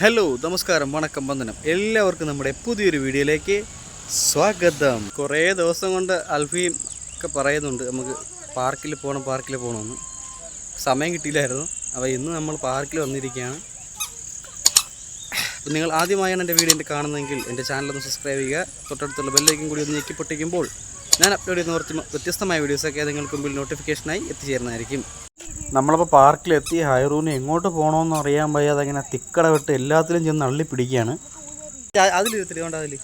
Hello നമസ്കാരം വണക്കം വന്ദനം. എല്ലാവർക്കും നമ്മുടെ പുതിയൊരു വീഡിയോയിലേക്ക് സ്വാഗതം. കുറേ ദിവസം കൊണ്ട് അൽഫിയും ഒക്കെ പറയുന്നുണ്ട് നമുക്ക് പാർക്കിൽ പോകണം പാർക്കിൽ പോകണമെന്ന് സമയം കിട്ടിയില്ലായിരുന്നു. അപ്പോൾ ഇന്ന് നമ്മൾ പാർക്കിൽ വന്നിരിക്കുകയാണ്. നിങ്ങൾ ആദ്യമായാണ് എന്റെ വീഡിയോ എന്റെ കാണുന്നതെങ്കിൽ എന്റെ ചാനലൊന്ന് സബ്സ്ക്രൈബ് ചെയ്യുക. തൊട്ടടുത്തുള്ള ബെല്ലേക്കും കൂടി ഒന്ന് ഞെക്കി പൊട്ടിക്കുമ്പോൾ ഞാൻ അപ്ലോഡ് ചെയ്യുന്ന കുറച്ച് വ്യത്യസ്തമായ വീഡിയോസൊക്കെ നിങ്ങൾക്ക് മുമ്പിൽ നോട്ടിഫിക്കേഷനായി എത്തിച്ചേരുന്നതായിരിക്കും. നമ്മളിപ്പോൾ പാർക്കിലെത്തി ഹൈറൂന് എങ്ങോട്ട് പോകണമെന്ന് അറിയാൻ വയ്യാതെ അങ്ങനെ തിക്കട വിട്ട് എല്ലാത്തിലും ചെന്ന് അള്ളി പിടിക്കുകയാണ് അതിലിരുത്തില്ല കൊണ്ട് അതിൽ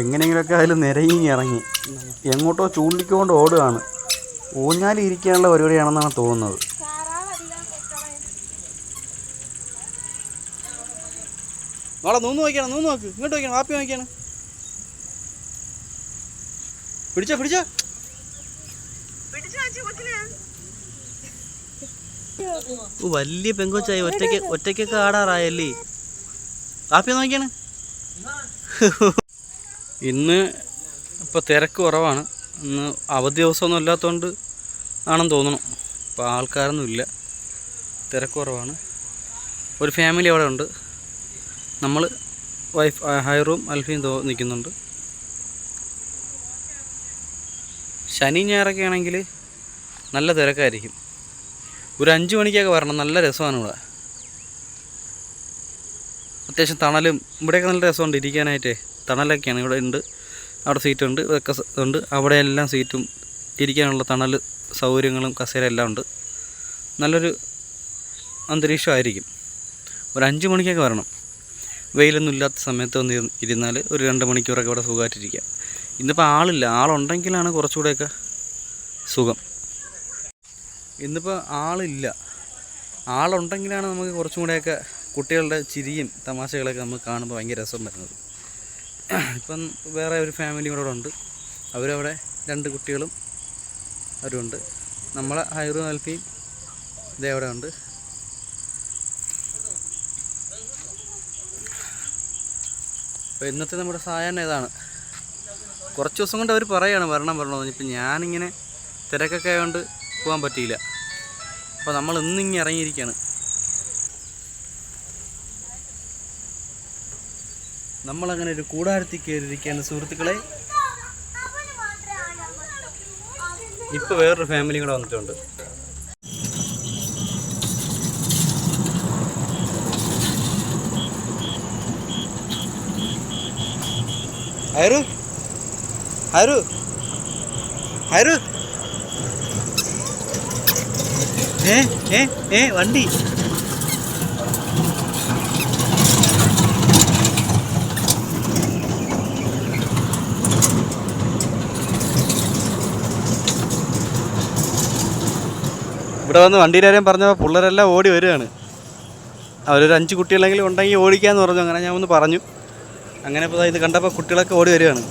എങ്ങനെയെങ്കിലുമൊക്കെ അതിൽ നിരങ്ങി ഇറങ്ങി. എങ്ങോട്ടോ ചൂണ്ടിക്കൊണ്ട് ഓടുകയാണ്. ഊഞ്ഞാലിരിക്കാനുള്ള പരിപാടിയാണെന്നാണ് തോന്നുന്നത്. നാളെ നൂന്ന് നോക്കിയാണ് നൂന്ന് നോക്ക്. ഇങ്ങോട്ട് നോക്കിയാണ് വാപ്പി നോക്കിയാണ്. പിടിച്ചോ പിടിച്ചോ. വലിയ പെങ്കൊച്ചായി. ഒറ്റയ്ക്ക് ഒറ്റയ്ക്കൊക്കെ ആടാറായല്ലേ. കാപ്പി നോക്കിയാണ്. ഇന്ന് ഇപ്പോൾ തിരക്ക് കുറവാണ്. ഇന്ന് അവധി ദിവസമൊന്നും ഇല്ലാത്തതുകൊണ്ട് ആണെന്ന് തോന്നുന്നു ഇപ്പോൾ ആൾക്കാരൊന്നും ഇല്ല. തിരക്ക് കുറവാണ്. ഒരു ഫാമിലി അവിടെ ഉണ്ട്. നമ്മൾ വൈഫ് ഹൈറും അൽഫിയും തോ നിൽക്കുന്നുണ്ട്. ശനി ഞായറൊക്കെ ആണെങ്കിൽ നല്ല തിരക്കായിരിക്കും. ഒരു അഞ്ച് മണിക്കൊക്കെ വരണം നല്ല രസമാണ് ഇവിടെ. അത്യാവശ്യം തണലും ഇവിടെയൊക്കെ നല്ല രസമുണ്ട് ഇരിക്കാനായിട്ടേ. തണലൊക്കെയാണ് ഇവിടെ ഉണ്ട് അവിടെ സീറ്റുണ്ട് ഇതൊക്കെ ഉണ്ട്. അവിടെ എല്ലാം സീറ്റും ഇരിക്കാനുള്ള തണൽ സൗകര്യങ്ങളും കസേര എല്ലാം ഉണ്ട്. നല്ലൊരു അന്തരീക്ഷമായിരിക്കും ഒരു അഞ്ച് മണിക്കൊക്കെ വരണം. വെയിലൊന്നും ഇല്ലാത്ത സമയത്ത് വന്ന് ഇരു- ഇരുന്നാൽ ഒരു രണ്ട് മണിക്കൂറൊക്കെ ഇവിടെ സുഖമായിട്ടിരിക്കാം ഇന്നിപ്പോൾ ആളില്ല. ആളുണ്ടെങ്കിലാണ് കുറച്ചുകൂടെയൊക്കെ സുഖം. ഇന്നിപ്പോൾ ആളില്ല. ആളുണ്ടെങ്കിലാണ് നമുക്ക് കുറച്ചും കൂടെയൊക്കെ കുട്ടികളുടെ ചിരിയും തമാശകളൊക്കെ നമുക്ക് കാണുമ്പോൾ ഭയങ്കര രസം വരുന്നത്. ഇപ്പം വേറെ ഒരു ഫാമിലി കൂടെ ഉണ്ട്. അവരവിടെ രണ്ട് കുട്ടികളും അവരുണ്ട്. നമ്മളെ ഹൈറും അൽഫിയും ഇതേ അവിടെ ഉണ്ട് അപ്പോൾ ഇന്നത്തെ നമ്മുടെ സായാഹ്നം ഇതാണ് കുറച്ച് ദിവസം കൊണ്ട് അവർ പറയുകയാണ് വരണം വരണമെന്ന് ഇപ്പം ഞാനിങ്ങനെ തിരക്കൊക്കെ ആയതുകൊണ്ട് പോകാൻ പറ്റിയില്ല. അപ്പോൾ നമ്മൾ ഇന്നിങ്ങനെ ഇറങ്ങിയിരിക്കുകയാണ് നമ്മളങ്ങനെ ഒരു കൂടാരത്തിൽ കയറിയിരിക്കുകയാണ് സുഹൃത്തുക്കളെ. ഇപ്പോൾ വേറൊരു ഫാമിലി കൂടെ വന്നിട്ടുണ്ട്. ഹൈറു. ഹൈറു. ഹൈറു. ഏ ഏ ഏ വണ്ടി. ഇവിടെ വന്ന് വണ്ടിയുടെ കാര്യം പറഞ്ഞപ്പോൾ പിള്ളേരെല്ലാം ഓടി വരികയാണ്. അവരൊരു അഞ്ച് കുട്ടികളെങ്കിലും ഉണ്ടെങ്കിൽ ഓടിക്കാന്ന് പറഞ്ഞു. അങ്ങനെ ഞാൻ ഒന്ന് പറഞ്ഞു. അങ്ങനെ ഇപ്പോൾ ഇത് കണ്ടപ്പോൾ കുട്ടികളൊക്കെ ഓടി വരികയാണ്.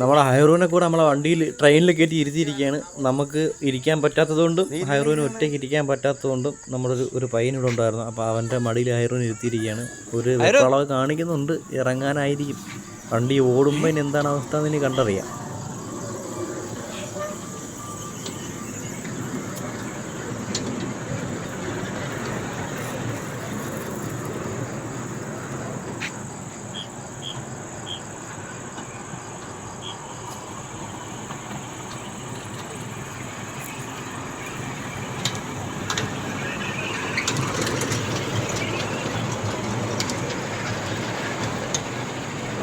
നമ്മുടെ ഹൈറൂനെ കൂടെ നമ്മളെ വണ്ടിയിൽ ട്രെയിനിൽ കയറ്റി ഇരുത്തിയിരിക്കുകയാണ്. നമുക്ക് ഇരിക്കാൻ പറ്റാത്തതുകൊണ്ടും ഹൈറൂന് ഒറ്റയ്ക്ക് ഇരിക്കാൻ പറ്റാത്തതുകൊണ്ടും നമ്മളൊരു ഒരു പയ്യൻ ഇവിടെ ഉണ്ടായിരുന്നു. അപ്പോൾ അവന്റെ മടിയിൽ ഹൈറൂൻ ഇരുത്തിയിരിക്കുകയാണ്. ഒരു വെപ്കളവ് കാണിക്കുന്നുണ്ട്. ഇറങ്ങാനായിരിക്കും. വണ്ടി ഓടുമ്പോൾ ഇനി എന്താണ് അവസ്ഥ എന്ന് ഇനി കണ്ടറിയാം.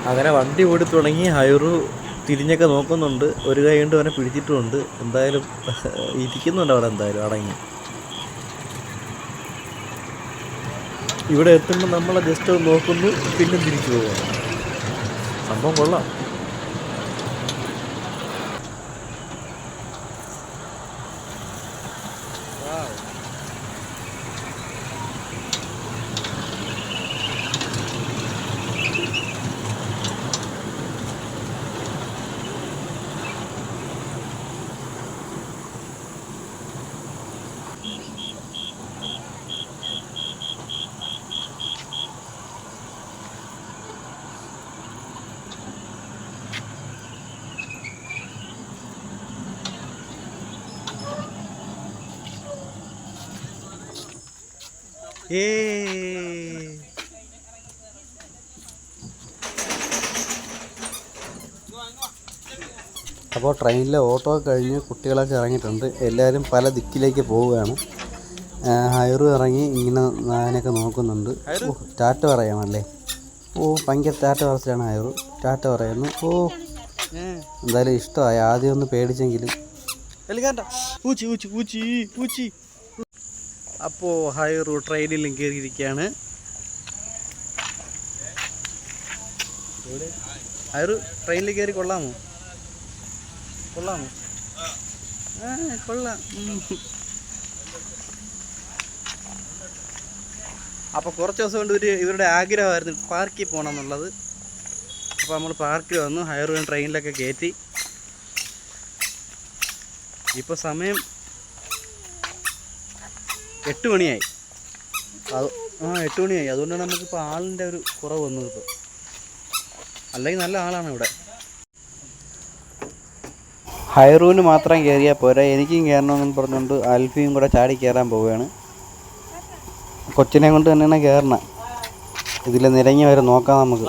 അങ്ങനെ വണ്ടി ഓടി തുടങ്ങി ഹൈറു തിരിഞ്ഞൊക്കെ നോക്കുന്നുണ്ട്. ഒരു കൈ കൊണ്ട് അവനെ പിടിച്ചിട്ടുമുണ്ട് എന്തായാലും ഇരിക്കുന്നുണ്ട് അവിടെ എന്തായാലും അടങ്ങി. ഇവിടെ എത്തുമ്പോൾ നമ്മളെ ജസ്റ്റ് നോക്കുന്നു പിന്നെ തിരിച്ചു പോകുന്നു സംഭവം കൊള്ളാം. ഏ. അപ്പോൾ ട്രെയിനിലെ ഓട്ടോ കഴിഞ്ഞ് കുട്ടികളൊക്കെ ഇറങ്ങിയിട്ടുണ്ട്. എല്ലാവരും പല ദിക്കിലേക്ക് പോവുകയാണ്. ഹയറും ഇറങ്ങി ഇങ്ങനെ അതിനൊക്കെ നോക്കുന്നുണ്ട്. ഓ ടാറ്റ പറയാമല്ലേ ഓ ഭയങ്കര ടാറ്റ പറച്ചിലാണ് ഹയറു ടാറ്റ പറയുന്നു. ഓ എന്തായാലും ഇഷ്ടമായി. ആദ്യം ഒന്ന് പേടിച്ചെങ്കിലും. പൂച്ചി ഹൈ റൂ അപ്പോൾ ട്രെയിനിലും കയറിയിരിക്കുകയാണ്. ഹൈറു ട്രെയിനിൽ കയറി കൊള്ളാമോ? കൊള്ളാമോ? ആ കൊള്ളാം. അപ്പോൾ കുറച്ച് ദിവസം കൊണ്ട് ഒരു ഇവരുടെ ആഗ്രഹമായിരുന്നു പാർക്കിൽ പോകണം എന്നുള്ളത് അപ്പോൾ നമ്മൾ പാർക്കിൽ വന്നു ഹൈറുവിൻ ട്രെയിനിലൊക്കെ കയറ്റി. ഇപ്പോൾ സമയം എട്ട് മണിയായി. അത് ആ എട്ട് മണിയായി. അതുകൊണ്ടാണ് നമുക്കിപ്പോൾ ആളിന്റെ ഒരു കുറവ് വന്നത് ഇപ്പോൾ അല്ലെങ്കിൽ നല്ല ആളാണ് ഇവിടെ. ഹൈറൂന് മാത്രം കയറിയാൽ പോരാ. എനിക്കും കയറണമെന്ന് പറഞ്ഞുകൊണ്ട് അൽഫിയും കൂടെ ചാടി കയറാൻ പോവുകയാണ്. കൊച്ചിനെ കൊണ്ട് തന്നെയാണ് കയറണം ഇതിൽ നിരങ്ങി വരെ നോക്കാം നമുക്ക്.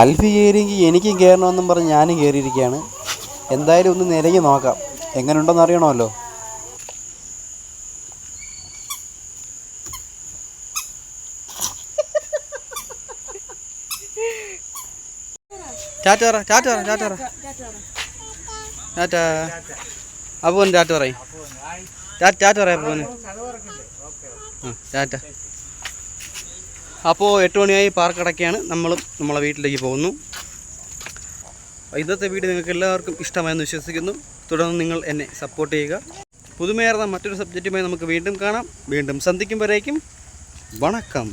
അൽഫി കയറിയെങ്കിൽ എനിക്കും കയറണമെന്നും പറഞ്ഞ് ഞാനും കയറിയിരിക്കുകയാണ്. എന്തായാലും ഒന്ന് നിരങ്ങി നോക്കാം. എങ്ങനെയുണ്ടെന്ന് അറിയണമല്ലോ. ടാറ്റ പറ ടാറ്റ പറ പറയും. ടാറ്റ ചാറ്റ് പറയാം അപ്പോൾ ചാറ്റ അപ്പോൾ എട്ട് മണിയായി പാർക്ക് അടയ്ക്കാണ് നമ്മളും നമ്മളെ വീട്ടിലേക്ക് പോകുന്നു. ഇന്നത്തെ വീട് നിങ്ങൾക്ക് എല്ലാവർക്കും ഇഷ്ടമായെന്ന് വിശ്വസിക്കുന്നു. തുടർന്ന് നിങ്ങൾ എന്നെ സപ്പോർട്ട് ചെയ്യുക. പുതുമയാർന്ന മറ്റൊരു സബ്ജക്റ്റുമായി നമുക്ക് വീണ്ടും കാണാം. വീണ്ടും സന്ധിക്കും വരേക്കും വണക്കം.